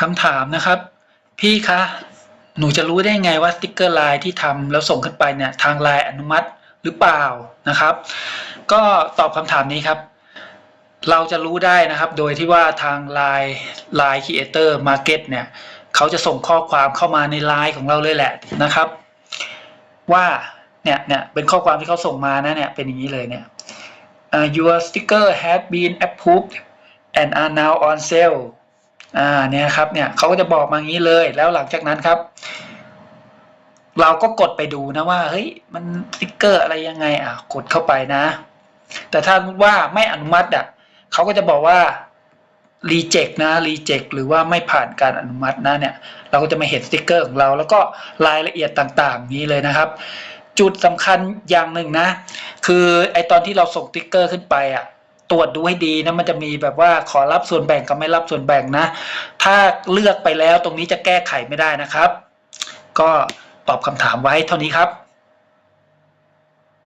คำถามนะครับ พี่คะ หนูจะรู้ได้ไงว่าสติกเกอร์ไลน์ที่ทำแล้วส่งขึ้นไปเนี่ยทางไลน์อนุมัติหรือเปล่านะครับ ก็ตอบคำถามนี้ครับ เราจะรู้ได้นะครับ โดยที่ว่าทางไลน์ไลน์ครีเอเตอร์มาร์เก็ตเนี่ยเขาจะส่งข้อความเข้ามาในไลน์ของเราเลยแหละนะครับ ว่าเนี่ยเนี่ยเป็นข้อความที่เขาส่งมานะเนี่ยเป็นอย่างนี้เลยเนี่ย uh, your sticker has been approved and are now on sale อ่าเนี่ยครับเนี่ยเขาก็จะบอกมางี้เลยแล้วหลังจากนั้นครับ เราก็กดไปดูนะว่า เฮ้ย มันสติ๊กเกอร์อะไรยังไง อะ กดเข้าไปนะ แต่ถ้าว่าไม่อนุมัติอะเขาก็จะบอกว่า reject นะ reject หรือว่าไม่ผ่านการอนุมัตินะเนี่ย เราก็จะมาเห็นสติ๊กเกอร์ของเรา แล้วก็รายละเอียดต่างๆ นี้เลยนะครับ จุดสำคัญอย่างหนึ่งนะ คือไอตอนที่เราส่งสติ๊กเกอร์ขึ้นไปอะ ตรวจดูให้ดีนะมันจะมีแบบว่าขอรับส่วนแบ่งกับไม่รับส่วนแบ่งนะ ถ้าเลือกไปแล้วตรงนี้จะแก้ไขไม่ได้นะครับ ก็ตอบคำถามไว้เท่านี้ครับ